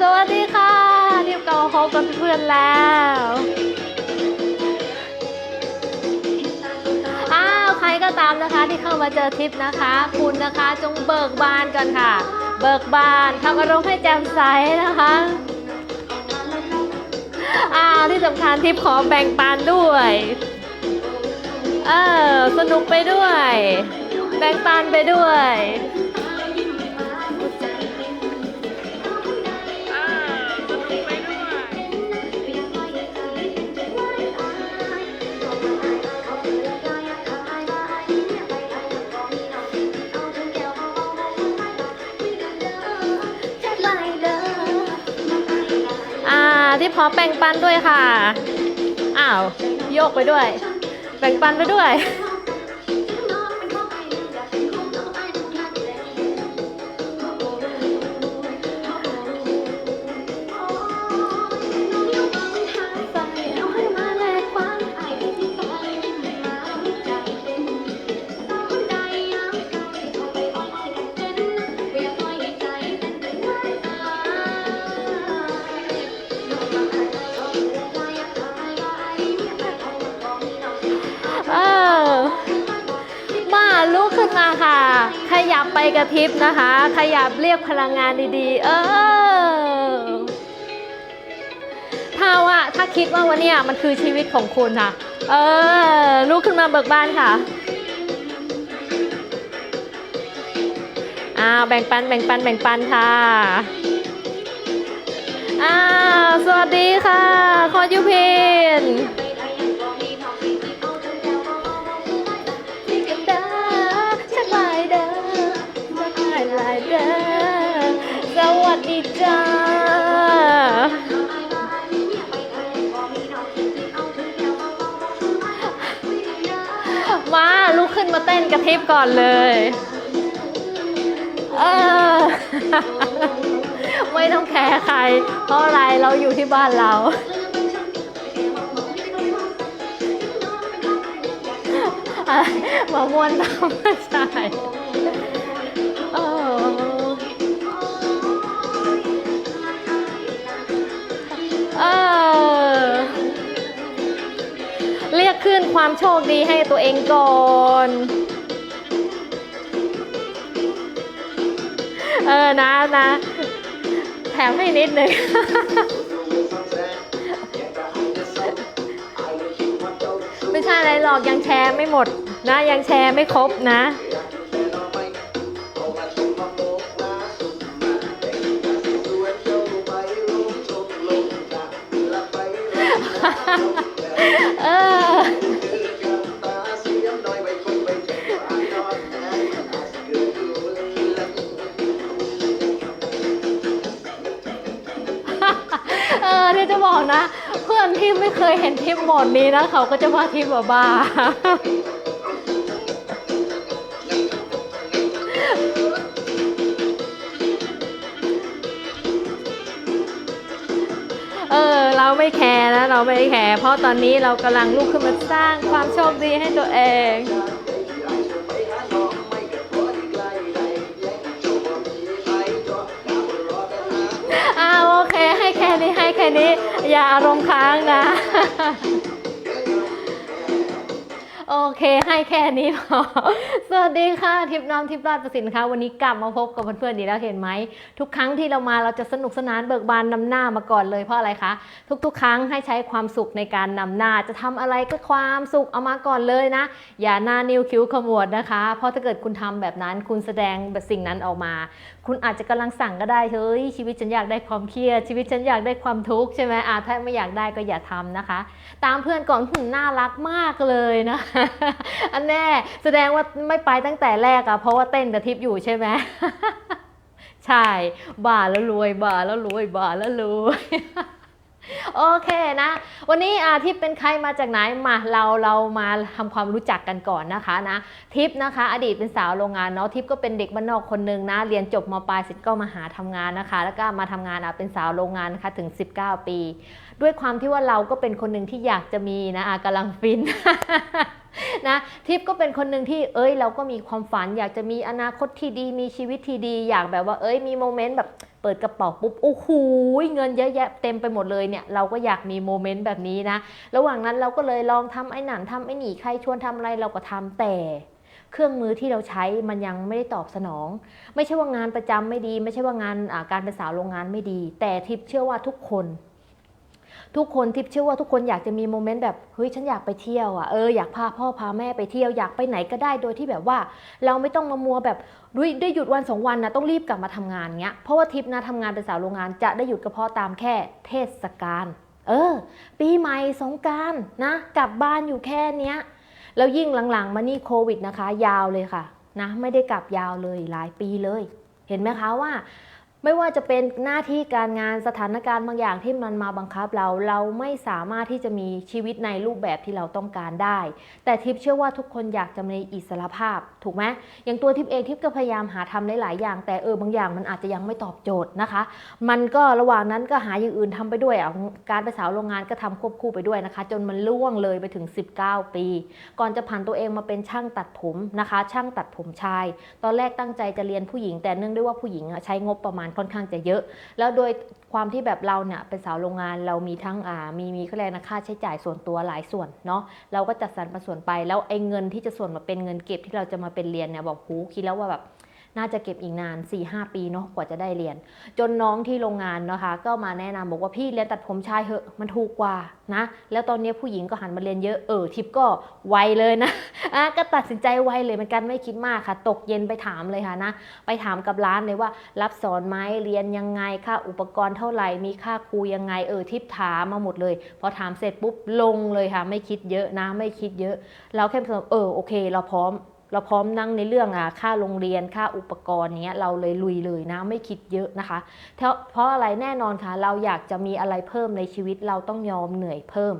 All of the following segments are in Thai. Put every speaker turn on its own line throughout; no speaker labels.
สวัสดีค่ะทิพย์เก่าพบกับเพื่อนแล้ว อ้าวใครก็ตามนะคะที่เข้ามาเจอทิปนะคะ คุณนะคะจงเบิกบานกันค่ะ เบิกบานทำอารมณ์ให้แจ่มใสนะคะอ้าวที่สำคัญทิปขอแบ่งปันด้วย เออสนุกไปด้วย แบ่งปันไปด้วย อแบ่งปันด้วยค่ะ อ้าว โยกไปด้วย แบ่งปันไปด้วย พริบนะคะ ขยับเรียกพลังงานดีๆ เออ ถ้าว่าถ้าคิดว่าวันนี้มันคือชีวิตของคุณค่ะ เออลุกขึ้นมาเบิกบานค่ะอ้าวแบ่งปันแบ่งปันแบ่งปันค่ะอ้าวสวัสดีค่ะ คอยูพิน มาเต้นกระทิบก่อนเลย เออ ไม่ต้องแคร์ใคร เพราะอะไรเราอยู่ที่บ้านเราอะไรมาม่วนตามไม่ใช่ ความโชคดีให้ตัวเองก่อนเออนะนะแถมให้นิดนึงไม่ใช่อะไรหรอกยังแชร์ไม่หมดนะยังแชร์ไม่ครบนะ ทิปโหมดนี้นะเขาก็จะว่าทิปแบบบ้าเออเราไม่แคร์นะเราไม่แคร์เพราะตอนนี้เรากำลังลุกขึ้นมาสร้างความโชคดีให้ตัวเองอ่าโอเคให้แค่นี้ให้แค่นี้ อย่าอารมณ์ค้างนะ โอเคให้แค่นี้พอ สวัสดีค่ะ ทิพน้อมทิพย์ราชประสิทธิ์ค่ะ วันนี้กลับมาพบกับเพื่อนๆดีแล้วเห็นไหม ทุกครั้งที่เรามาเราจะสนุกสนานเบิกบานนำหน้ามาก่อนเลยเพราะอะไรคะ ทุกๆ ครั้งให้ใช้ความสุขในการนำหน้า จะทำอะไรก็ความสุขเอามาก่อนเลยนะ อย่าหน้านิ้วคิ้วขมวดนะคะ เพราะถ้าเกิดคุณทำแบบนั้นคุณแสดงแบบสิ่งนั้นออกมาคุณอาจจะกำลังสั่งก็ได้เฮ้ยชีวิตฉันอยากได้ความเครียดชีวิตฉันอยากได้ความทุกข์ใช่ไหมอ่าถ้าไม่อยากได้ก็อย่าทำนะคะ ตามเพื่อนก่อนหุ่น่ารักมากเลยนะอันแน่แสดงว่าไม่ไปตั้งแต่แรกอะเพราะว่าเต้นกระทิพย์อยู่ใช่ไหมใช่ บ่าแล้วรวยบ่าแล้วรวยบ่าแล้วรวย โอเคนะ วันนี้อาทิพย์เป็นใครมาจากไหนมาเราเรามาทำความรู้จักกันก่อนนะคะนะทิพย์นะคะ อดีตเป็นสาวโรงงานเนาะทิพย์ก็เป็นเด็กบ้านนอกคนหนึ่งนะ เรียนจบมปลายเสร็จก็มาหาทำงานนะคะ แล้วก็มาทำงานอะเป็นสาวโรงงานนะคะถึง 19 ปี ด้วยความที่ว่าเราก็เป็นคนหนึ่งที่อยากจะมีนะอะกำลังฟิน นะทิพย์ก็เป็นคนหนึ่งที่เอ้ยเราก็มีความฝัน อยากจะมีอนาคตที่ดีมีชีวิตที่ดี อยากแบบว่าเอ้ยมีโมเมนต์แบบเปิดกระเป๋าปุ๊บโอ้โหเงินเยอะแยะเต็มไปหมดเลยเนี่ยเราก็อยากมีโมเมนต์แบบนี้นะ ระหว่างนั้นเราก็เลยลองทำไอ้หนันทำไอ้หนีใครชวนทำอะไรเราก็ทำแต่เครื่องมือที่เราใช้มันยังไม่ได้ตอบสนอง ไม่ใช่ว่างานประจำไม่ดี ไม่ใช่ว่างานการเป็นสาวโรงงานไม่ดี แต่ทิพย์เชื่อว่าทุกคน ทุกคนทิพย์เชื่อว่าทุกคนอยากจะมีโมเมนต์แบบเฮ้ยฉันอยากไปเที่ยวอะเอออยากพาพ่อพาแม่ไปเที่ยวอยากไปไหนก็ได้โดยที่แบบว่า เราไม่ต้องมามัวแบบด้วยได้หยุดวันสองวันนะต้องรีบกลับมาทำงานเงี้ยเพราะว่าทิพย์นะทำงานเป็นสาวโรงงานจะได้หยุดก็เพาะตามแค่เทศกาลเออ ปีใหม่สงกรารนะกลับบ้านอยู่แค่เนี้ยแล้วยิ่งหลังๆมานี่โควิดนะคะ ยาวเลยค่ะนะไม่ได้กลับยาวเลยหลายปีเลย เห็นไหมคะว่า ไม่ว่าจะเป็นหน้าที่การงานสถานการณ์บางอย่างที่มันมาบังคับเรา เราไม่สามารถที่จะมีชีวิตในรูปแบบที่เราต้องการได้ แต่ทิพย์เชื่อว่าทุกคนอยากจะมีอิสรภาพ ถูกไหมอย่างตัวทิพย์เองทิพย์ก็พยายามหาทำหลายๆอย่าง แต่เออบางอย่างมันอาจจะยังไม่ตอบโจทย์นะคะ มันก็ระหว่างนั้นก็หาอย่างอื่นทำไปด้วยอะการเป็นสาวโรงงานก็ทำควบคู่ไปด้วยนะคะ จนมันล่วงเลยไปถึง 19 ปี ก่อนจะผ่านตัวเองมาเป็นช่างตัดผมนะคะ ช่างตัดผมชาย ตอนแรกตั้งใจจะเรียนผู้หญิง แต่เนื่องด้วยว่าผู้หญิงใช้งบประมาณค่อนข้างจะเยอะ แล้วโดยความที่แบบเราเนี่ยเป็นสาวโรงงานเรามีทั้งอ่ามีมีเขาเรียกนะค่าใช้จ่ายส่วนตัวหลายส่วนเนาะเราก็จัดสรรปันส่วนไป แล้วไอ้เงินที่จะส่วนมาเป็นเงินเก็บที่เราจะมาเป็นเรียนเนี่ยบอกหูคิดแล้วว่าแบบ น่าจะเก็บอีกนาน 4-5 ปีเนาะกว่าจะได้เรียน จนน้องที่โรงงานนะคะ ก็มาแนะนำบอกว่าพี่เรียนตัดผมชายเหอะมันถูกกว่านะ แล้วตอนนี้ผู้หญิงก็หันมาเรียนเยอะเออทิปก็ไวเลยนะอะก็ตัดสินใจไวเลยเหมือนกันไม่คิดมากค่ะ ตกเย็นไปถามเลยค่ะนะไปถามกับร้านเลยว่า รับสอนไหมเรียนยังไงค่าอุปกรณ์เท่าไหร่มีค่าครูยังไงเออทิปถามมาหมดเลย พอถามเสร็จปุ๊บลงเลยค่ะ ไม่คิดเยอะนะไม่คิดเยอะ เราแค่เออโอเค เราพร้อม เราพร้อมนั่งในเรื่องอะค่าโรงเรียนค่าอุปกรณ์เนี้ยเราเลยลุยเลยนะไม่คิดเยอะนะคะ เพราะอะไรแน่นอนค่ะ เราอยากจะมีอะไรเพิ่มในชีวิตเราต้องยอมเหนื่อยเพิ่ม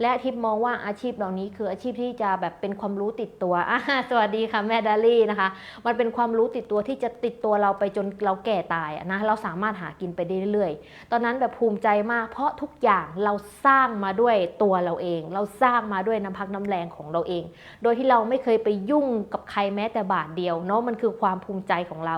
และทิพมองว่าอาชีพเหล่านี้คืออาชีพที่จะแบบเป็นความรู้ติดตัวสวัสดีค่ะแม่ดาลี่นะคะ มันเป็นความรู้ติดตัวที่จะติดตัวเราไปจนเราแก่ตายนะเราสามารถหากินไปได้เรื่อยๆ ตอนนั้นแบบภูมิใจมาก เพราะทุกอย่างเราสร้างมาด้วยตัวเราเอง เราสร้างมาด้วยน้ำพักน้ำแรงของเราเอง โดยที่เราไม่เคยไปยุ่งกับับใครแม้แต่บาทเดียวเนาะมันคือความภูมิใจของเรา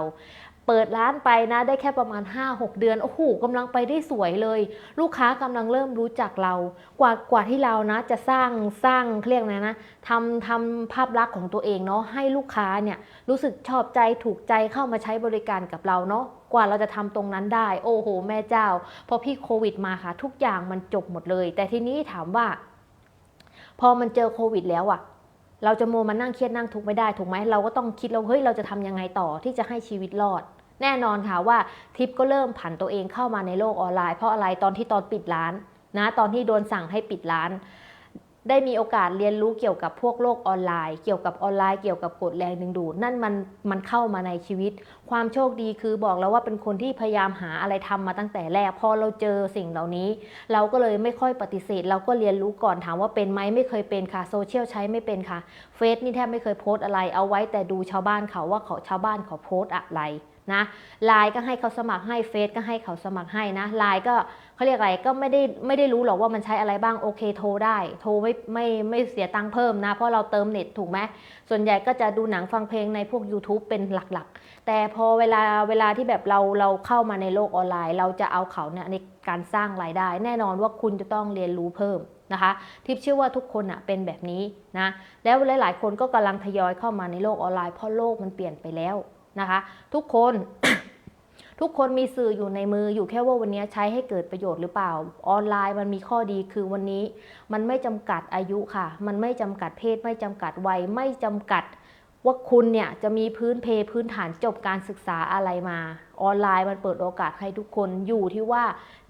เปิดร้านไปนะได้แค่ประมาณ 5-6 เดือนโอ้โหกำลังไปได้สวยเลย ลูกค้ากำลังเริ่มรู้จักเรา กว่ากว่าที่เรานะจะสร้างสร้างเรียกนะนะทำทำภาพลักษณ์ของตัวเองเนาะให้ลูกค้าเนี่ยรู้สึกชอบใจถูกใจเข้ามาใช้บริการกับเราเนาะกว่าเราจะทำตรงนั้นได้ โอ้โห แม่เจ้า พอพี่โควิดมาค่ะ ทุกอย่างมันจบหมดเลย แต่ทีนี้ถามว่า พอมันเจอโควิดแล้วอะ เราจะโมวมานั่งเครียดนั่งทุกข์ไม่ได้ถูกไหมเราก็ต้องคิดเราเฮ้ยเราจะทำยังไงต่อที่จะให้ชีวิตรอด แน่นอนค่ะว่าทิปก็เริ่มผันตัวเองเข้ามาในโลกออนไลน์เพราะอะไรตอนที่ตอนปิดร้านนะตอนที่โดนสั่งให้ปิดร้าน ได้มีโอกาสเรียนรู้เกี่ยวกับพวกโลกออนไลน์ เกี่ยวกับออนไลน์เกี่ยวกับกฎแรงดึงดูดนั่นมันมันเข้ามาในชีวิต ความโชคดีคือบอกแล้วว่าเป็นคนที่พยายามหาอะไรทำมาตั้งแต่แรกพอเราเจอสิ่งเหล่านี้ เราก็เลยไม่ค่อยปฏิเสธ เราก็เรียนรู้ก่อนถามว่าเป็นไหมไม่เคยเป็นค่ะโซเชียลใช้ไม่เป็นค่ะเฟซนี่แทบไม่เคยโพสต์อะไรเอาไว้แต่ดูชาวบ้านเขาว่าเขาชาวบ้านเขาโพสต์อะไร นะไลน์ก็ให้เขาสมัครให้เฟซก็ให้เขาสมัครให้นะไลน์ก็เขาเรียกอะไรก็ไม่ได้ไม่ได้รู้หรอกว่ามันใช้อะไรบ้างโอเคโทรได้ โทรไม่ไม่ไม่เสียตังค์เพิ่มนะ เพราะเราเติมเน็ตถูกไหมส่วนใหญ่ก็จะดูหนังฟังเพลงในพวก YouTube เป็นหลักๆ แต่พอเวลาเวลาที่แบบเราเราเข้ามาในโลกออนไลน์ เราจะเอาเขาเนี่ยในการสร้างรายได้ แน่นอนว่าคุณจะต้องเรียนรู้เพิ่มนะคะทิปเชื่อว่าทุกคนอะเป็นแบบนี้นะแล้วหลาย ๆ คนก็กำลังทยอยเข้ามาในโลกออนไลน์เพราะโลกมันเปลี่ยนไปแล้ว นะคะ ทุกคนทุกคนมีสื่ออยู่ในมืออยู่แค่ว่าวันนี้ใช้ให้เกิดประโยชน์หรือเปล่า ออนไลน์มันมีข้อดีคือวันนี้ มันไม่จำกัดอายุค่ะ มันไม่จำกัดเพศ ไม่จำกัดวัยไม่จำกัดว่าคุณเนี่ยจะมีพื้นเพพื้นฐานจบการศึกษาอะไรมา ออนไลน์มันเปิดโอกาสให้ทุกคนอยู่ที่ว่า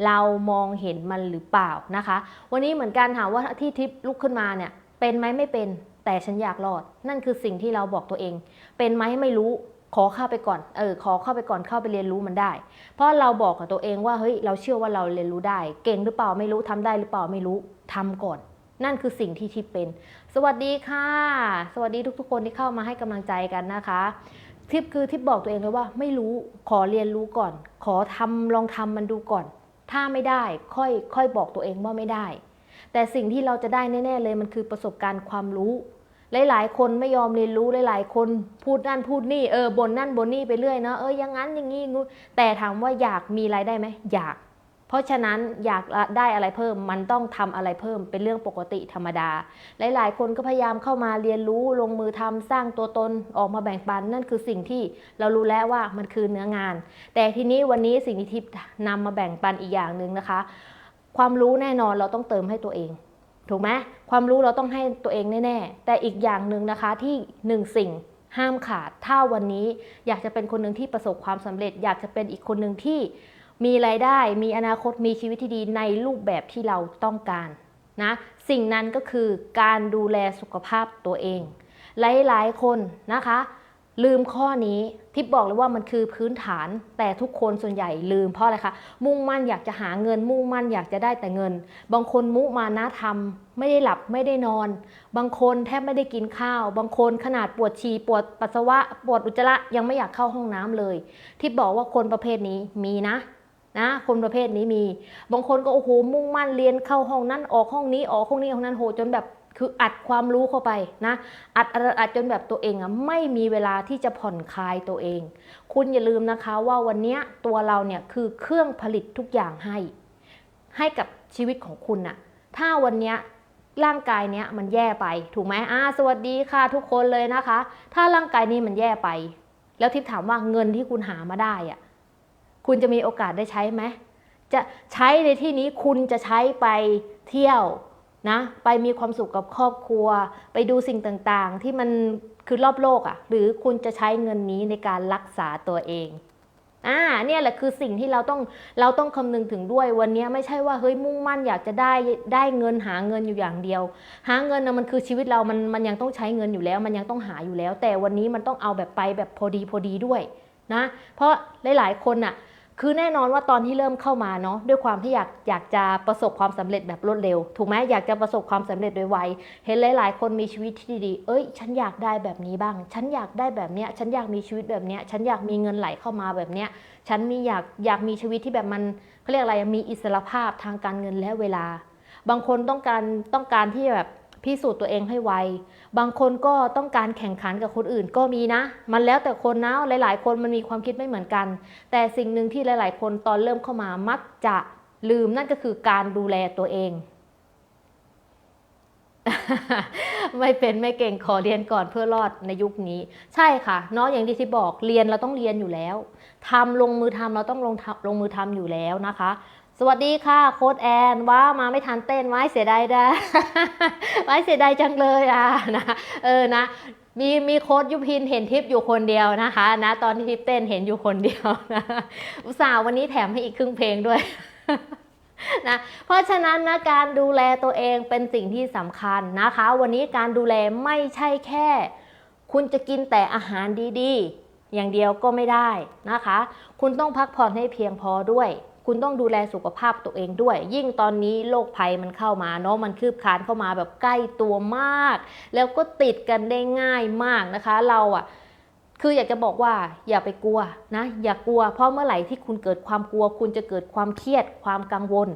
เรามองเห็นมันหรือเปล่านะคะ วันนี้เหมือนกันถามว่าที่ทิปลุกขึ้นมาเนี่ยเป็นไหมไม่เป็นแต่ฉันอยากรอด นั่นคือสิ่งที่เราบอกตัวเอง เป็นไหมไม่รู้ ขอเข้าไปก่อนเออขอเข้าไปก่อนเข้าไปเรียนรู้มันได้ เพราะเราบอกกับตัวเองว่าเฮ้ยเราเชื่อว่าเราเรียนรู้ได้ เก่งหรือเปล่าไม่รู้ทำได้หรือเปล่าไม่รู้ทำก่อน นั่นคือสิ่งที่ทิปเป็น สวัสดีค่ะ สวัสดีทุก ๆ คนที่เข้ามาให้กำลังใจกันนะคะทิปคือทิปบอกตัวเองเลยว่าไม่รู้ขอเรียนรู้ก่อน ขอทำลองทำมันดูก่อน ถ้าไม่ได้ค่อยค่อยบอกตัวเองว่าไม่ได้ แต่สิ่งที่เราจะได้แน่ ๆ เลยมันคือประสบการณ์ความรู้ หลาย ๆ คนไม่ยอมเรียนรู้หลาย ๆ คนพูดนั่นพูดนี่เออบ่นนั่นบ่นนี่ไปเรื่อยเนาะเอออย่างนั้นอย่างนี้แต่ถามว่าอยากมีรายได้ไหมอยาก เพราะฉะนั้นอยากได้อะไรเพิ่มมันต้องทำอะไรเพิ่มเป็นเรื่องปกติธรรมดา หลาย ๆ คนก็พยายามเข้ามาเรียนรู้ลงมือทำสร้างตัวตนออกมาแบ่งปัน นั่นคือสิ่งที่เรารู้แล้วว่ามันคือเนื้องาน แต่ทีนี้วันนี้สิ่งที่ทิพย์นำมาแบ่งปันอีกอย่างหนึ่งนะคะ ความรู้แน่นอนเราต้องเติมให้ตัวเอง ถูกไหมความรู้เราต้องให้ตัวเองแน่ๆ แต่อีกอย่างหนึ่งนะคะที่หนึ่งสิ่งห้ามขาด ถ้าวันนี้อยากจะเป็นคนหนึ่งที่ประสบความสำเร็จ อยากจะเป็นอีกคนหนึ่งที่มีรายได้ มีอนาคตมีชีวิตที่ดีในรูปแบบที่เราต้องการนะสิ่งนั้นก็คือการดูแลสุขภาพตัวเอง หลายๆ คนนะคะ ลืมข้อนี้ทิปบอกเลยว่ามันคือพื้นฐาน แต่ทุกคนส่วนใหญ่ลืมเพราะอะไรคะมุ่งมั่นอยากจะหาเงิน มุ่งมั่นอยากจะได้แต่เงิน บางคนมุมานะทำไม่ได้หลับไม่ได้นอน บางคนแทบไม่ได้กินข้าว บางคนขนาดปวดฉี่ปวดปัสสาวะปวดอุจจาระยังไม่อยากเข้าห้องน้ำเลยที่บอกว่าคนประเภทนี้มีนะนะคนประเภทนี้มี บางคนก็โอ้โหมุ่งมั่นเรียนเข้าห้องนั้นออกห้องนี้ออกห้องนี้ห้องนั้นโหจนแบบ คืออัดความรู้เข้าไปนะ อัดอัดอดจนแบบตัวเองอะไม่มีเวลาที่จะผ่อนคลายตัวเอง คุณอย่าลืมนะคะว่าวันนี้ตัวเราเนี่ยคือเครื่องผลิตทุกอย่างให้ ให้กับชีวิตของคุณน่ะ ถ้าวันนี้ร่างกายเนี้ยมันแย่ไปถูกไหมอ่าสวัสดีค่ะทุกคนเลยนะคะ ถ้าร่างกายนี้มันแย่ไป แล้วทิพย์ถามว่าเงินที่คุณหามาได้อะคุณจะมีโอกาสได้ใช้ไหมจะใช้ในที่นี้คุณจะใช้ไปเที่ยว นะไปมีความสุขกับครอบครัว ไปดูสิ่งต่างๆ ที่มันคือรอบโลกอะ่ะ หรือคุณจะใช้เงินนี้ในการรักษาตัวเองอ่าเนี่ยแหละคือสิ่งที่เราต้องเราต้องคำนึงถึงด้วยวันนี้ไม่ใช่ว่าเฮ้ยมุ่งมั่นอยากจะได้ได้เงินหาเงินอยู่อย่างเดียว หาเงินนะมันคือชีวิตเรามันมันยังต้องใช้เงินอยู่แล้ว มันยังต้องหาอยู่แล้ว แต่วันนี้มันต้องเอาแบบไปแบบพอดีพอดีด้วยนะเพราะหลายๆคนน่ะ คือแน่นอนว่าตอนที่เริ่มเข้ามาเนาะด้วยความที่อยากอยากจะประสบความสำเร็จแบบรวดเร็ว ถูกไหมอยากจะประสบความสำเร็จโดยไวเห็นหลาย ๆ คนมีชีวิตที่ดี เอ้ย ฉันอยากได้แบบนี้บ้าง ฉันอยากได้แบบเนี้ย ฉันอยากมีชีวิตแบบเนี้ย ฉันอยากมีเงินไหลเข้ามาแบบเนี้ย ฉันมีอยากอยากมีชีวิตที่แบบมันเขาเรียกอะไรมีอิสรภาพทางการเงินและเวลา บางคนต้องการต้องการที่แบบพิสูจน์ตัวเองให้ไว บางคนก็ต้องการแข่งขันกับคนอื่นก็มีนะ มันแล้วแต่คนนะหลาย ๆ คนมันมีความคิดไม่เหมือนกัน แต่สิ่งหนึ่งที่หลาย ๆ คนตอนเริ่มเข้ามามักจะลืมนั่นก็คือการดูแลตัวเอง ไม่เป็นไม่เก่งขอเรียนก่อนเพื่อรอดในยุคนี้ ใช่ค่ะเนาะอย่างที่ที่บอกเรียนเราต้องเรียนอยู่แล้วทำลงมือทำเราต้องลงลงมือทำอยู่แล้วนะคะ สวัสดีค่ะโค้ดแอนว้ามาไม่ทันเต้นไว้เสียดายได้ไว้เสียดายจังเลยอะนะเออนะมีมีโค้ดยุพินเห็นทิปอยู่คนเดียวนะคะนะตอนที่ทิปเต้นเห็นอยู่คนเดียวนะอุตส่าห์วันนี้แถมให้อีกครึ่งเพลงด้วยนะเพราะฉะนั้นนะการดูแลตัวเองเป็นสิ่งที่สำคัญนะคะ วันนี้การดูแลไม่ใช่แค่ คุณจะกินแต่อาหารดีๆ อย่างเดียวก็ไม่ได้นะคะ คุณต้องพักผ่อนให้เพียงพอด้วย คุณต้องดูแลสุขภาพตัวเองด้วย ยิ่งตอนนี้โรคภัยมันเข้ามาเนาะมันคืบคลานเข้ามาแบบใกล้ตัวมาก แล้วก็ติดกันได้ง่ายมากนะคะ เราอะ คืออยากจะบอกว่าอย่าไปกลัวนะอย่ากลัว เพราะเมื่อไหร่ที่คุณเกิดความกลัว คุณจะเกิดความเครียดความกังวล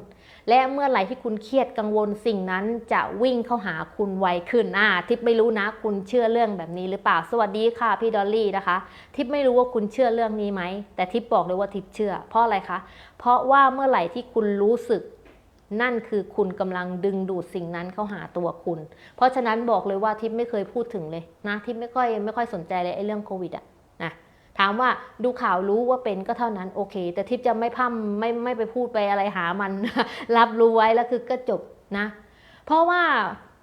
และเมื่อไหร่ที่คุณเครียดกังวลสิ่งนั้นจะวิ่งเข้าหาคุณไวขึ้นอ่าทิปไม่รู้นะ คุณเชื่อเรื่องแบบนี้หรือเปล่าสวัสดีค่ะพี่ดอลลี่นะคะ ทิปไม่รู้ว่าคุณเชื่อเรื่องนี้ไหมแต่ทิปบอกเลยว่าทิปเชื่อ เพราะอะไรคะเพราะว่าเมื่อไหร่ที่คุณรู้สึก นั่นคือคุณกำลังดึงดูดสิ่งนั้นเข้าหาตัวคุณ เพราะฉะนั้นบอกเลยว่าทิปไม่เคยพูดถึงเลยนะทิปไม่ค่อยไม่ค่อยสนใจเลยไอ้เรื่องโควิดอะนะถามว่าดูข่าวรู้ว่าเป็นก็เท่านั้นโอเค แต่ทิปจะไม่พั่มไม่ไม่ไปพูดไปอะไรหามัน รับรู้ไว้แล้วคือก็จบนะ เพราะว่า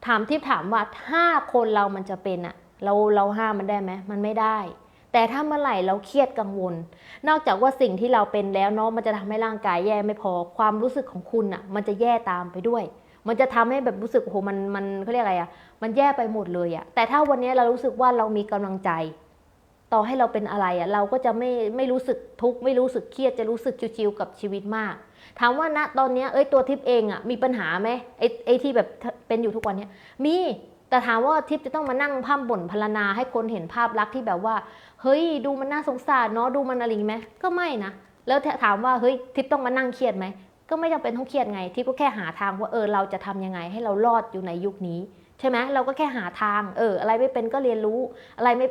ถามทิปถามว่าถ้าคนเรามันจะเป็นอะเราเราห้ามมันได้ไหมมันไม่ได้ แต่ถ้าเมื่อไหร่เราเครียดกังวล นอกจากว่าสิ่งที่เราเป็นแล้วเนาะมันจะทำให้ร่างกายแย่ไม่พอ ความรู้สึกของคุณอะมันจะแย่ตามไปด้วย มันจะทำให้แบบรู้สึกโอ้โหมันมันเขาเรียกอะไรอะมันแย่ไปหมดเลยอะแต่ถ้าวันนี้เรารู้สึกว่าเรามีกำลังใจ ต่อให้เราเป็นอะไรอะเราก็จะไม่ไม่รู้สึกทุกข์ไม่รู้สึกเครียดจะรู้สึกชิวๆกับชีวิตมากถามว่าณตอนนี้เอ้ยตัวทิพย์เองอะมีปัญหาไหมไอ้ไอ้ที่แบบเป็นอยู่ทุกวันเนี้ยมีแต่ถามว่าทิพย์จะต้องมานั่งพ่ำบ่นพรรณนาให้คนเห็นภาพลักษณ์ที่แบบว่า เฮ้ยดูมันน่าสงสารเนาะดูมันอะไรงี้ไหมก็ไม่นะแล้วถามว่าเฮ้ยทิพต้องมานั่งเครียดไหมก็ไม่จำเป็นต้องเครียดไงทิพก็แค่หาทางว่าเออเราจะทำยังไงให้เรารอดอยู่ในยุคนี้ ใช่ไหมเราก็แค่หาทางเออ อะไรไม่เป็นก็เรียนรู้อะไรไม่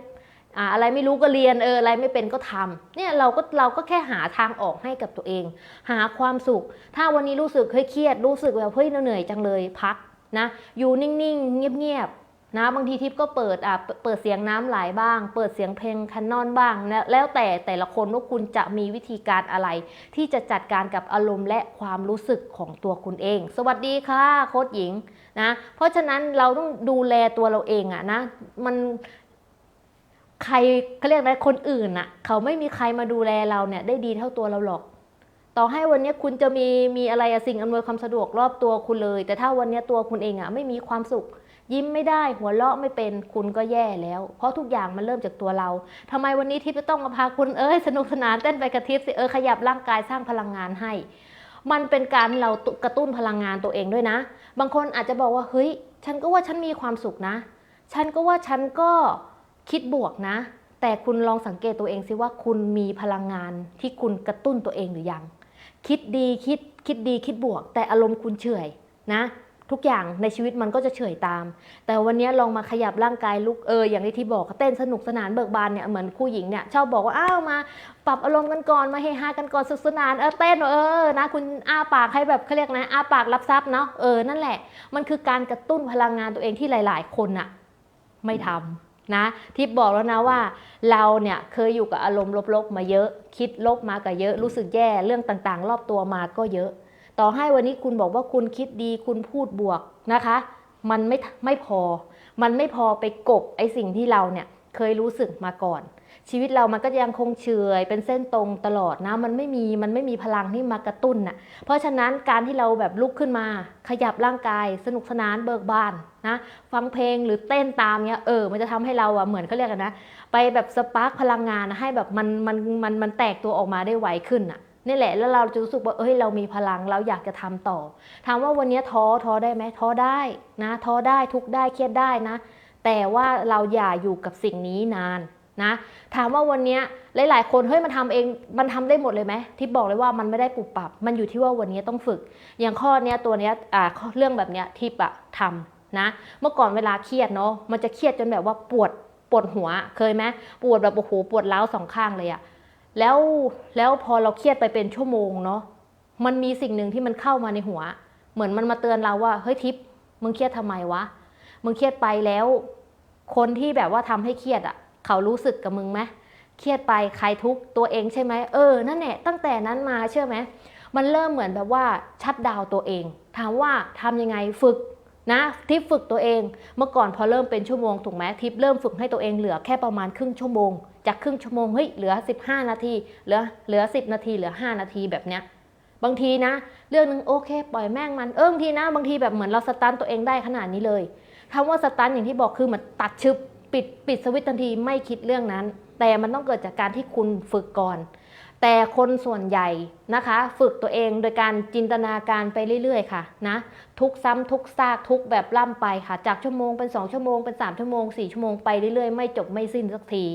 อ่าอะไรไม่รู้ก็เรียนเอออะไรไม่เป็นก็ทำเนี่ยเราก็เราก็แค่หาทางออกให้กับตัวเอง หาความสุข ถ้าวันนี้รู้สึกเฮ้ยเครียดรู้สึกแบบเฮ้ยเหนื่อยจังเลยพักนะอยู่นิ่งๆ เงียบๆ นะบางทีทิพย์ก็เปิดอะเปิดเสียงน้ำไหลบ้าง เปิดเสียงเพลงคันนอนบ้างนะแล้วแต่แต่ละคนว่าคุณจะมีวิธีการอะไร ที่จะจัดการกับอารมณ์และความรู้สึกของตัวคุณเอง สวัสดีค่ะโค้ชหญิงนะเพราะฉะนั้นเราต้องดูแลตัวเราเองอะนะมันใครเขาเรียกอะไรคนอื่นอะเขาไม่มีใครมาดูแลเราเนี่ยได้ดีเท่าตัวเราหรอก ต่อให้วันนี้คุณจะมีมีอะไรอะสิ่งอำนวยความสะดวกรอบตัวคุณเลย แต่ถ้าวันนี้ตัวคุณเองอะไม่มีความสุข ยิ้มไม่ได้หัวเราะไม่เป็นคุณก็แย่แล้ว เพราะทุกอย่างมันเริ่มจากตัวเราทำไมวันนี้ทิพย์จะต้องมาพาคุณเอ้ยสนุกสนานเต้นไปกับทิพย์สิเออขยับร่างกายสร้างพลังงานให้ มันเป็นการเรากระตุ้นพลังงานตัวเองด้วยนะ บางคนอาจจะบอกว่าเฮ้ยฉันก็ว่าฉันมีความสุขนะ ฉันก็ว่าฉันก็คิดบวกนะ แต่คุณลองสังเกตตัวเองสิว่าคุณมีพลังงานที่คุณกระตุ้นตัวเองหรือยัง คิดดีคิดคิดดีคิดบวก แต่อารมณ์คุณเฉยนะ ทุกอย่างในชีวิตมันก็จะเฉยตาม แต่วันนี้ลองมาขยับร่างกายลุกเอออย่างที่ที่บอกเต้นสนุกสนานเบิกบานเนี่ยเหมือนคู่หญิงเนี่ยชอบบอกว่าอ้าวมา ปรับอารมณ์กันก่อนมาเฮฮากันก่อนสนุกสนานเออเต้นเออนะคุณอ้าปากให้แบบเขาเรียกนะอ้าปากรับทรัพย์เนาะเออนั่นแหละ มันคือการกระตุ้นพลังงานตัวเองที่หลาย ๆ คนอะไม่ทำนะทิพบอกแล้วนะว่าเราเนี่ยเคยอยู่กับอารมณ์ลบๆมาเยอะ คิดลบมาก็เยอะ รู้สึกแย่เรื่องต่างๆ รอบตัวมาก็เยอะ ต่อให้วันนี้คุณบอกว่าคุณคิดดีคุณพูดบวกนะคะ มันไม่ไม่พอ มันไม่พอไปกบไอสิ่งที่เราเนี่ยเคยรู้สึกมาก่อน ชีวิตเรามันก็ยังคงเฉยเป็นเส้นตรงตลอดนะ มันไม่มีมันไม่มีพลังที่มากระตุ้นน่ะเพราะฉะนั้นการที่เราแบบลุกขึ้นมา ขยับร่างกาย สนุกสนานเบิกบานนะ ฟังเพลงหรือเต้นตามเนี้ยเออมันจะทำให้เราอะเหมือนเขาเรียกกันนะ ไปแบบสปาร์คพลังงานนะให้แบบมันมันมันมันแตกตัวออกมาได้ไวขึ้นอะ นี่แหละแล้วเราจะรู้สึกว่าเอ้ยเรามีพลังเราอยากจะทำต่อ ถามว่าวันนี้ท้อท้อได้ไหมท้อได้นะท้อได้ทุกได้เครียดได้นะ แต่ว่าเราอย่าอยู่กับสิ่งนี้นานนะถามว่าวันนี้หลาย ๆ คนเฮ้ยมันทำเองมันทำได้หมดเลยไหมที่บอกเลยว่ามันไม่ได้ปรับปรับ มันอยู่ที่ว่าวันนี้ต้องฝึก อย่างข้อเนี้ยตัวเนี้ยอ่าเรื่องแบบเนี้ยทิปอะทำนะ เมื่อก่อนเวลาเครียดเนาะมันจะเครียดจนแบบว่าปวดปวดหัวเคยไหมปวดแบบโอ้โหปวดร้าวสองข้างเลยอะ แล้วแล้วพอเราเครียดไปเป็นชั่วโมงเนาะมันมีสิ่งหนึ่งที่มันเข้ามาในหัว เหมือนมันมาเตือนเราว่าเฮ้ยทิปมึงเครียดทำไมวะมึงเครียดไปแล้ว คนที่แบบว่าทำให้เครียดอะเขารู้สึกกับมึงไหมเครียดไปใครทุกตัวเองใช่ไหมเออนั่นแหละตั้งแต่นั้นมาเชื่อไหมมันเริ่มเหมือนแบบว่าชัดดาวตัวเอง ถามว่าทำยังไงฝึก นะทิปฝึกตัวเอง เมื่อก่อนพอเริ่มเป็นชั่วโมงถูกไหมทิปเริ่มฝึกให้ตัวเองเหลือแค่ประมาณครึ่งชั่วโมง จากครึ่งชั่วโมงเฮ้ยเหลือ 15 นาที เหลือเหลือ 10 นาที เหลือ 5 นาทีแบบเนี้ยบางทีนะ เรื่องหนึงโอเค ปล่อยแม่งมันเออบางทีนะ บางทีแบบเหมือนเราสตันตัวเองได้ขนาดนี้เลยคำว่าสตันอย่างที่บอกคือเหมือนตัดชึบปิดปิดสวิตทันทีไม่คิดเรื่องนั้น แต่มันต้องเกิดจากการที่คุณฝึกก่อน แต่คนส่วนใหญ่นะคะ ฝึกตัวเองโดยการจินตนาการไปเรื่อยๆ ค่ะนะทุกซ้ำทุกซากทุกแบบล่ำไปค่ะ จากชั่วโมงเป็น 2 ชั่วโมงเป็น 3 ชั่วโมง 4 ชั่วโมงไปเรื่อยๆ ไม่จบไม่สิ้นสักที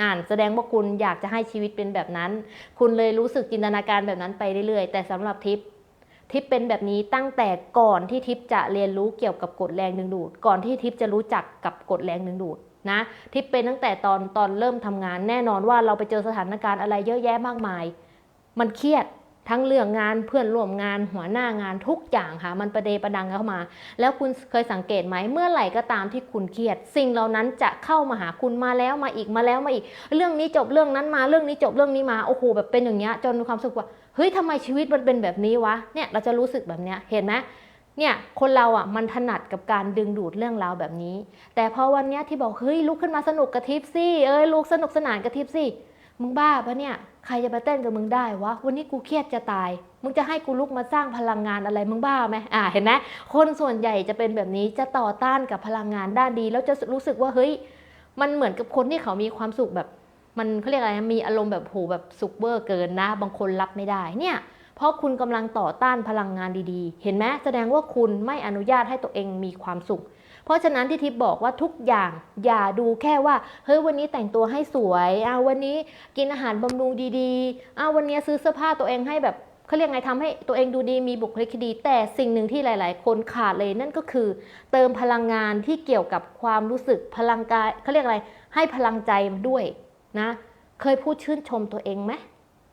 นั่นแสดงว่าคุณอยากจะให้ชีวิตเป็นแบบนั้น คุณเลยรู้สึกจินตนาการแบบนั้นไปเรื่อยๆ แต่สำหรับทิปทิปเป็นแบบนี้ตั้งแต่ก่อนที่ทิปจะเรียนรู้เกี่ยวกับกฎแรงดึงดูด ก่อนที่ทิปจะรู้จักกับกฎแรงดึงดูด นะทิปเป็นตั้งแต่ตอนตอนเริ่มทำงาน แน่นอนว่าเราไปเจอสถานการณ์อะไรเยอะแยะมากมาย มันเครียดทั้งเรื่องงานเพื่อนร่วมงานหัวหน้างานทุกอย่างค่ะ มันประเดประดังเข้ามา แล้วคุณเคยสังเกตไหมเมื่อไหร่ก็ตามที่คุณเครียด สิ่งเหล่านั้นจะเข้ามาหาคุณมาแล้วมาอีกมาแล้วมาอีก เรื่องนี้จบเรื่องนั้นมาเรื่องนี้จบเรื่องนี้มาโอ้โหแบบเป็นอย่างเงี้ยจนมีความรู้สึกว่าเฮ้ยทำไมชีวิตมันเป็นแบบนี้วะเนี่ยเราจะรู้สึกแบบเนี้ยเห็นไหม เนี่ยคนเราอะมันถนัดกับการดึงดูดเรื่องราวแบบนี้ แต่พอวันเนี้ยที่บอกเฮ้ยลุกขึ้นมาสนุกกระทิบสิเอ้ยลุกสนุกสนานกระทิบสิมึงบ้าปะเนี่ยใครจะไปเต้นกับมึงได้วะวันนี้กูเครียดจะตาย มึงจะให้กูลุกมาสร้างพลังงานอะไรมึงบ้าไหมอ่าเห็นไหมคนส่วนใหญ่จะเป็นแบบนี้จะต่อต้านกับพลังงานด้านดี แล้วจะรู้สึกว่าเฮ้ยมันเหมือนกับคนที่เขามีความสุขแบบ มันเขาเรียกอะไรมีอารมณ์แบบโหแบบสุกเวอร์เกินนะ บางคนรับไม่ได้เนี่ย เพราะคุณกำลังต่อต้านพลังงานดีๆ เห็นไหมแสดงว่าคุณไม่อนุญาตให้ตัวเองมีความสุข เพราะฉะนั้นที่ทิพย์บอกว่าทุกอย่างอย่าดูแค่ว่าเฮ้ยวันนี้แต่งตัวให้สวยอ่าวันนี้กินอาหารบำรุงดีๆอ่าวันนี้ซื้อเสื้อผ้าตัวเองให้แบบเขาเรียกไงทำให้ตัวเองดูดีมีบุคลิกดี แต่สิ่งหนึ่งที่หลาย ๆ คนขาดเลยนั่นก็คือ เติมพลังงานที่เกี่ยวกับความรู้สึกพลังกายเขาเรียกอะไรให้พลังใจด้วยนะ เคยพูดชื่นชมตัวเองไหม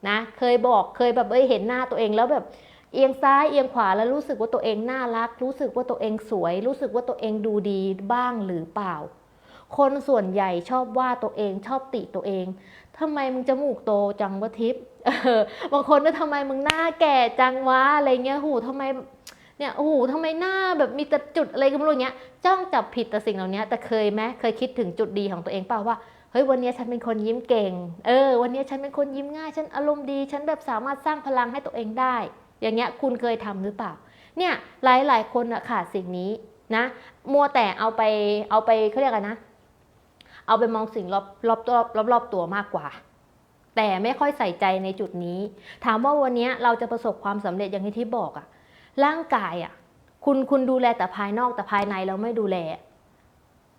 นะเคยบอกเคยแบบเอ้ยเห็นหน้าตัวเองแล้วแบบเอียงซ้ายเอียงขวาแล้วรู้สึกว่าตัวเองน่ารัก รู้สึกว่าตัวเองสวย รู้สึกว่าตัวเองดูดีบ้างหรือเปล่า คนส่วนใหญ่ชอบว่าตัวเองชอบติตัวเองทำไมมึงจมูกโตจังวะทิพย์บางคนก็ทำไมมึงหน้าแก่จังวะอะไรเงี้ยหูทำไมเนี่ยโอ้โหทำไมหน้าแบบมีแต่จุดอะไรก็ไม่รู้เงี้ยจ้องจับผิดแต่สิ่งเหล่านี้แต่เคยไหมเคยคิดถึงจุดดีของตัวเองเปล่าว่า ฮ้ยวันนี้ฉันเป็นคนยิ้มเก่ง เออ วันนี้ฉันเป็นคนยิ้มง่าย ฉันอารมณ์ดี ฉันแบบสามารถสร้างพลังให้ตัวเองได้ อย่างเงี้ยคุณเคยทำหรือเปล่า เนี่ยหลายหลายคนอะขาดสิ่งนี้นะ มัวแต่เอาไปเอาไปเขาเรียกอะไรนะ เอาไปมองสิ่งรอบรอบรอบรอบรอบตัวมากกว่า แต่ไม่ค่อยใส่ใจในจุดนี้ ถามว่าวันนี้เราจะประสบความสำเร็จอย่างที่บอกอะร่างกายอะคุณคุณดูแลแต่ภายนอกแต่ภายในเราไม่ดูแล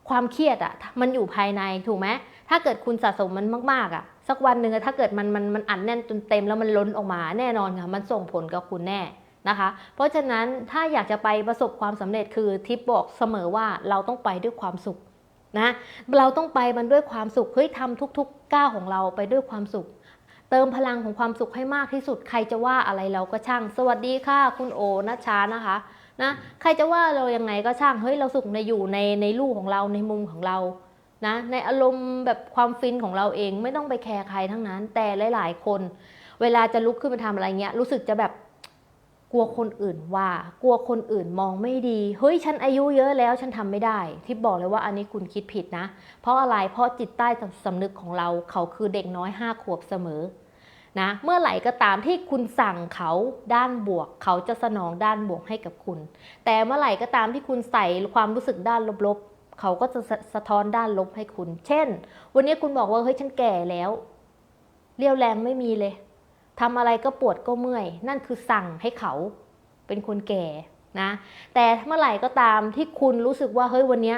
ความเครียดอะมันอยู่ภายในถูกไหม ถ้าเกิดคุณสะสมมันมากๆอะสักวันหนึ่งถ้าเกิดมันมันมันอัดแน่นจนเต็มแล้วมันล้นออกมาแน่นอนค่ะ มันส่งผลกับคุณแน่นะคะ เพราะฉะนั้นถ้าอยากจะไปประสบความสำเร็จคือทิปบอกเสมอว่าเราต้องไปด้วยความสุขนะเราต้องไปมันด้วยความสุขเฮ้ยทำทุกๆก้าวของเราไปด้วยความสุข เติมพลังของความสุขให้มากที่สุด ใครจะว่าอะไรเราก็ช่าง สวัสดีค่ะ คุณโอนัชชานะคะนะใครจะว่าเรายังไงก็ช่างเฮ้ยเราสุขในอยู่ในในลูกของเราในมุมของเรา นะในอารมณ์แบบความฟินของเราเองไม่ต้องไปแคร์ใครทั้งนั้น แต่หลาย ๆ คน เวลาจะลุกขึ้นมาทำอะไรเงี้ย รู้สึกจะแบบกลัวคนอื่นว่า กลัวคนอื่นมองไม่ดี เฮ้ยฉันอายุเยอะแล้วฉันทำไม่ได้ ที่บอกเลยว่าอันนี้คุณคิดผิดนะ เพราะอะไรเพราะจิตใต้สำนึกของเราเขาคือเด็กน้อยห้าขวบเสมอนะเมื่อไหร่ก็ตามที่คุณสั่งเขาด้านบวก เขาจะสนองด้านบวกให้กับคุณ แต่เมื่อไหร่ก็ตามที่คุณใส่ความรู้สึกด้านลบๆ เขาก็จะสะสะท้อนด้านลบให้คุณ เช่น วันนี้คุณบอกว่าเฮ้ยฉันแก่แล้ว เรี่ยวแรงไม่มีเลยทำอะไรก็ปวดก็เมื่อย นั่นคือสั่งให้เขาเป็นคนแก่นะ แต่เมื่อไหร่ก็ตามที่คุณรู้สึกว่าเฮ้ยวันนี้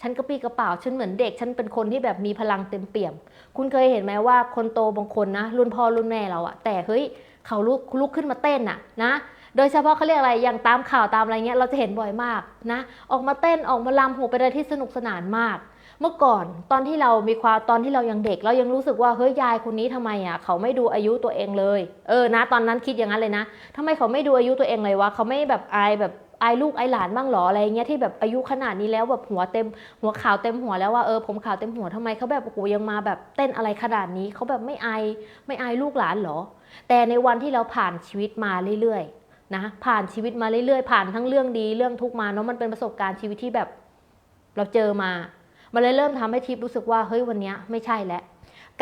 ฉันกระปี้กระเป๋าฉันเหมือนเด็ก ฉันเป็นคนที่แบบมีพลังเต็มเปี่ยม คุณเคยเห็นไหมว่าคนโตบางคนนะรุ่นพ่อรุ่นแม่เราอะแต่เฮ้ยเขาลุกลุกขึ้นมาเต้นอะนะ โดยเฉพาะเขาเรียกอะไรอย่างตามข่าวตามอะไรเงี้ยเราจะเห็นบ่อยมากนะออกมาเต้นออกมาลำโหเป็นอะไรที่สนุกสนานมาก เมื่อก่อนตอนที่เรามีความตอนที่เรายังเด็ก เรายังรู้สึกว่าเฮ้ยยายคนนี้ทำไมอะเขาไม่ดูอายุตัวเองเลยเออนะ ตอนนั้นคิดอย่างนั้นเลยนะทำไมเขาไม่ดูอายุตัวเองเลยวะเขาไม่แบบอายแบบอายลูกอายหลานบ้างหรออะไรเงี้ยที่แบบอายุขนาดนี้แล้วแบบหัวเต็มหัวขาวเต็มหัวแล้วว่าเออผมขาวเต็มหัวทำไมเขาแบบโอ้โหยังมาแบบเต้นอะไรขนาดนี้เขาแบบไม่อายไม่อายลูกหลานหรอ แต่ในวันที่เราผ่านชีวิตมาเรื่อยๆ นะผ่านชีวิตมาเรื่อยๆ ผ่านทั้งเรื่องดีเรื่องทุกข์มาเนาะมันเป็นประสบการณ์ชีวิตที่แบบเราเจอมา มันเลยเริ่มทำให้ทิพย์รู้สึกว่าเฮ้ยวันนี้ไม่ใช่แล้ว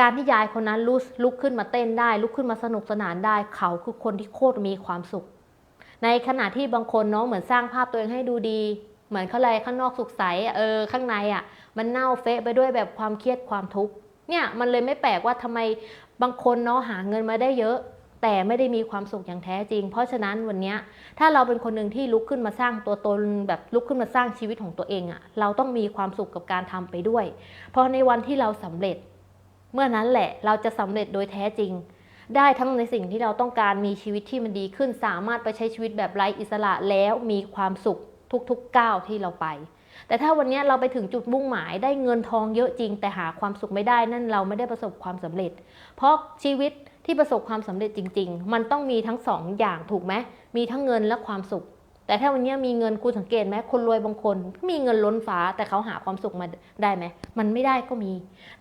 การที่ยายคนนั้นลุกลุกขึ้นมาเต้นได้ ลุกขึ้นมาสนุกสนานได้ เขาคือคนที่โคตรมีความสุข ในขณะที่บางคนเนาะเหมือนสร้างภาพตัวเองให้ดูดี เหมือนเขาเลยข้างนอกสุขใสเออข้างในอะ มันเน่าเฟะไปด้วยแบบความเครียดความทุกข์เนี่ยมันเลยไม่แปลกว่าทำไมบางคนเนาะหาเงินมาได้เยอะ แต่ไม่ได้มีความสุขอย่างแท้จริง เพราะฉะนั้นวันนี้ถ้าเราเป็นคนหนึ่งที่ลุกขึ้นมาสร้างตัวตนแบบลุกขึ้นมาสร้างชีวิตของตัวเองอะเราต้องมีความสุขกับการทำไปด้วย เพราะในวันที่เราสำเร็จ เมื่อนั้นแหละเราจะสำเร็จโดยแท้จริง ได้ทั้งในสิ่งที่เราต้องการมีชีวิตที่มันดีขึ้น สามารถไปใช้ชีวิตแบบไร้อิสระแล้วมีความสุขทุกๆก้าวที่เราไป แต่ถ้าวันนี้เราไปถึงจุดมุ่งหมายได้เงินทองเยอะจริง แต่หาความสุขไม่ได้นั่นเราไม่ได้ประสบความสำเร็จ เพราะชีวิต ที่ประสบความสำเร็จจริง ๆ มันต้องมีทั้งสองอย่างถูกไหมมีทั้งเงินและความสุข แต่ถ้าวันนี้มีเงินคุณสังเกตไหมคนรวยบางคน มีเงินล้นฟ้าแต่เขาหาความสุขมาได้ไหมมันไม่ได้ก็มี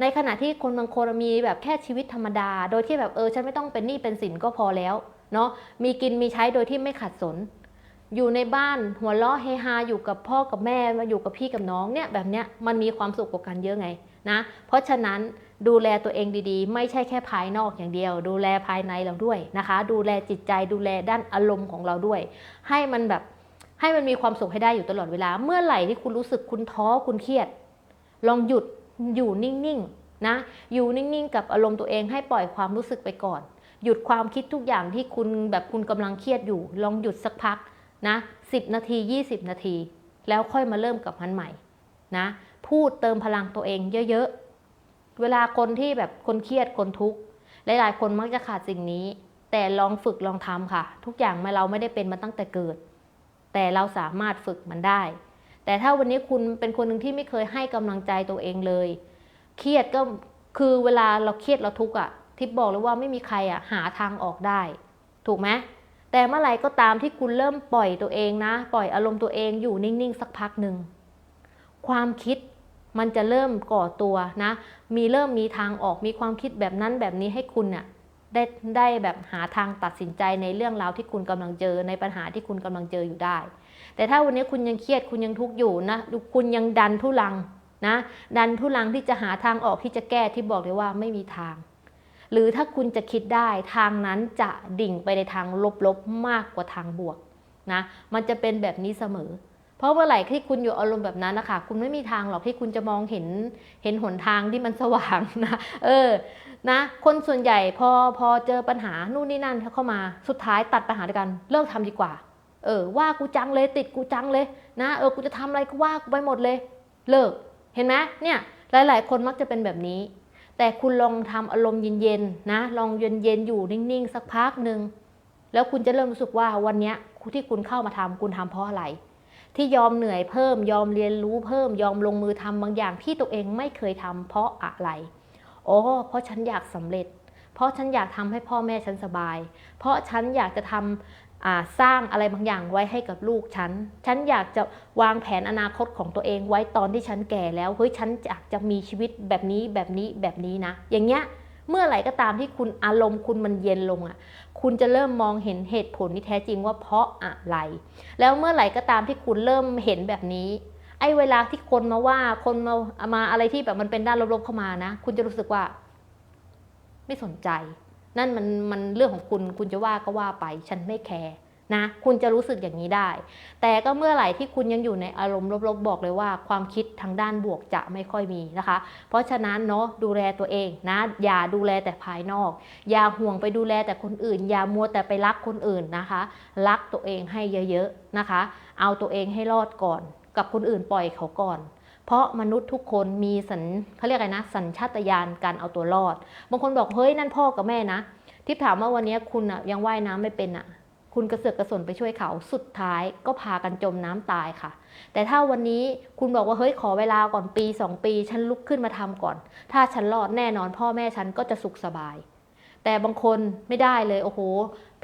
ในขณะที่คนบางคนมีแบบแค่ชีวิตธรรมดา โดยที่แบบเออฉันไม่ต้องเป็นหนี้เป็นสินก็พอแล้วเนาะมีกินมีใช้โดยที่ไม่ขัดสน อยู่ในบ้านหัวเราะเฮฮาอยู่กับพ่อกับแม่มาอยู่กับพี่กับน้องเนี่ยแบบเนี้ยมันมีความสุขกว่ากันเยอะไงนะเพราะฉะนั้น ดูแลตัวเองดีๆ ไม่ใช่แค่ภายนอกอย่างเดียว ดูแลภายในเราด้วยนะคะ ดูแลจิตใจดูแลด้านอารมณ์ของเราด้วย ให้มันแบบให้มันมีความสุขให้ได้อยู่ตลอดเวลา เมื่อไหร่ที่คุณรู้สึกคุณท้อคุณเครียด ลองหยุดอยู่นิ่งๆนะอยู่นิ่งๆ กับอารมณ์ตัวเองให้ปล่อยความรู้สึกไปก่อน หยุดความคิดทุกอย่างที่คุณแบบคุณกำลังเครียดอยู่ ลองหยุดสักพักนะ10นาที 20 นาที แล้วค่อยมาเริ่มกับมันใหม่นะพูดเติมพลังตัวเองเยอะๆ เวลาคนที่แบบคนเครียดคนทุกข์หลายๆ คนมักจะขาดสิ่งนี้ แต่ลองฝึกลองทำค่ะ ทุกอย่างมาเราไม่ได้เป็นมาตั้งแต่เกิด แต่เราสามารถฝึกมันได้ แต่ถ้าวันนี้คุณเป็นคนหนึ่งที่ไม่เคยให้กำลังใจตัวเองเลย เครียดก็คือเวลาเราเครียดเราทุกข์อะทิปบอกเลยว่าไม่มีใครอะหาทางออกได้ ถูกไหมแต่เมื่อไหร่ก็ตามที่คุณเริ่มปล่อยตัวเองนะ ปล่อยอารมณ์ตัวเองอยู่นิ่งๆสักพักหนึ่งความคิด มันจะเริ่มก่อตัวนะ มีเริ่มมีทางออกมีความคิดแบบนั้นแบบนี้ให้คุณน่ะได้ได้แบบหาทางตัดสินใจในเรื่องราวที่คุณกำลังเจอในปัญหาที่คุณกำลังเจออยู่ได้ แต่ถ้าวันนี้คุณยังเครียดคุณยังทุกข์อยู่นะคุณยังดันทุลังนะดันทุลังที่จะหาทางออกที่จะแก้ที่บอกเลยว่าไม่มีทาง หรือถ้าคุณจะคิดได้ทางนั้นจะดิ่งไปในทางลบๆมากกว่าทางบวกนะมันจะเป็นแบบนี้เสมอ เพราะเมื่อไหร่ที่คุณอยู่อารมณ์แบบนั้นนะคะคุณไม่มีทางหรอกที่คุณจะมองเห็นเห็นหนทางที่มันสว่างนะเออนะคนส่วนใหญ่พอพอเจอปัญหานู่นนี่นั่นเข้ามาสุดท้ายตัดปัญหาด้วยกันเลิกทำดีกว่า เออ ว่ากูจังเลยติดกูจังเลยนะเออกูจะทำอะไรก็ว่ากูไปหมดเลย เลิกเห็นไหมเนี่ยหลาย ๆ คนมักจะเป็นแบบนี้ แต่คุณลองทำอารมณ์เย็นๆนะลองเย็นๆอยู่นิ่งๆ สักพักหนึ่งแล้วคุณจะเริ่มรู้สึกว่าวันนี้ที่คุณเข้ามาทำคุณทำเพราะอะไร ที่ยอมเหนื่อยเพิ่ม ยอมเรียนรู้เพิ่ม ยอมลงมือทำบางอย่างที่ตัวเองไม่เคยทำเพราะอะไรโอ้เพราะฉันอยากสำเร็จ เพราะฉันอยากทำให้พ่อแม่ฉันสบาย เพราะฉันอยากจะทำอ่าสร้างอะไรบางอย่างไว้ให้กับลูกฉัน ฉันอยากจะวางแผนอนาคตของตัวเองไว้ตอนที่ฉันแก่แล้ว เฮ้ย ฉันอยากจะมีชีวิตแบบนี้แบบนี้แบบนี้นะ อย่างเงี้ย เมื่อไหร่ก็ตามที่คุณอารมณ์คุณมันเย็นลงอะ คุณจะเริ่มมองเห็นเหตุผลที่แท้จริงว่าเพราะอะไร แล้วเมื่อไหร่ก็ตามที่คุณเริ่มเห็นแบบนี้ ไอ้เวลาที่คนมาว่าคนมามาอะไรที่แบบมันเป็นด้านลบๆเข้ามานะ คุณจะรู้สึกว่า ไม่สนใจ นั่นมันมันเรื่องของคุณคุณจะว่าก็ว่าไป ฉันไม่แคร์ นะคุณจะรู้สึกอย่างนี้ได้ แต่ก็เมื่อไหร่ที่คุณยังอยู่ในอารมณ์ลบๆ บอกเลยว่า ความคิดทางด้านบวกจะไม่ค่อยมีนะคะ เพราะฉะนั้นเนาะดูแลตัวเองนะ อย่าดูแลแต่ภายนอก อย่าห่วงไปดูแลแต่คนอื่น อย่ามัวแต่ไปรักคนอื่นนะคะ รักตัวเองให้เยอะๆนะคะ เอาตัวเองให้รอดก่อน กับคนอื่นปล่อยเขาก่อนเพราะมนุษย์ทุกคนมีสัญเขาเรียกอะไรนะ สัญชาตญาณการเอาตัวรอด บางคนบอกเฮ้ยนั่นพ่อกับแม่นะ ทิพถามว่าวันนี้คุณอะยังว่ายน้ำไม่เป็นอะ คุณกระเสือกกระสนไปช่วยเขาสุดท้ายก็พากันจมน้ำตายค่ะ แต่ถ้าวันนี้คุณบอกว่าเฮ้ยขอเวลาก่อนปีสองปี ฉันลุกขึ้นมาทำก่อน ถ้าฉันรอดแน่นอนพ่อแม่ฉันก็จะสุขสบาย แต่บางคนไม่ได้เลยโอ้โห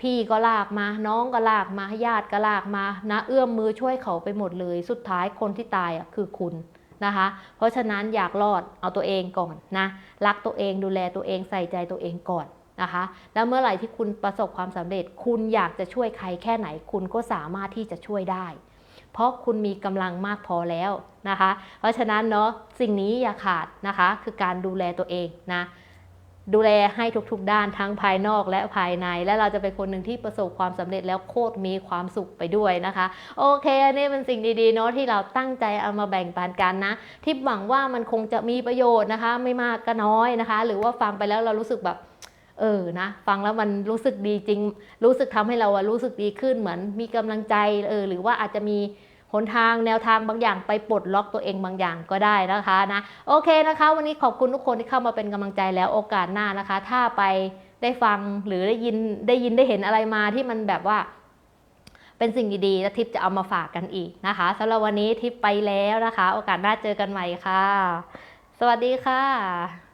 พี่ก็ลากมา น้องก็ลากมาญาติก็ลากมานะเอื้อมมือช่วยเขาไปหมดเลย สุดท้ายคนที่ตายอะคือคุณนะคะ เพราะฉะนั้นอยากรอดเอาตัวเองก่อนนะรักตัวเองดูแลตัวเองใส่ใจตัวเองก่อน นะคะ แล้วเมื่อไหร่ที่คุณประสบความสำเร็จ คุณอยากจะช่วยใครแค่ไหน คุณก็สามารถที่จะช่วยได้ เพราะคุณมีกำลังมากพอแล้วนะคะ เพราะฉะนั้นเนาะสิ่งนี้อย่าขาดนะคะ คือการดูแลตัวเองนะดูแลให้ทุกๆด้านทั้งภายนอกและภายใน และเราจะเป็นคนหนึ่งที่ประสบความสำเร็จแล้วโคตรมีความสุขไปด้วยนะคะ โอเคอันนี่เป็นสิ่งดีๆเนาะที่เราตั้งใจเอามาแบ่งปันกันนะ ที่หวังว่ามันคงจะมีประโยชน์นะคะ ไม่มากก็น้อยนะคะ หรือว่าฟังไปแล้วเรารู้สึกแบบ เออนะฟังแล้วมันรู้สึกดีจริง รู้สึกทำให้เราอะรู้สึกดีขึ้นเหมือนมีกำลังใจเออหรือว่าอาจจะมีหนทางแนวทางบางอย่างไปปลดล็อกตัวเองบางอย่างก็ได้นะคะนะโอเคนะคะ วันนี้ขอบคุณทุกคนที่เข้ามาเป็นกำลังใจแล้วโอกาสหน้านะคะ ถ้าไปได้ฟังหรือได้ยินได้ยินได้เห็นอะไรมาที่มันแบบว่า เป็นสิ่งดีๆ แล้วทิปจะเอามาฝากกันอีกนะคะสำหรับวันนี้ทิปไปแล้วนะคะ โอกาสหน้าเจอกันใหม่ค่ะ สวัสดีค่ะ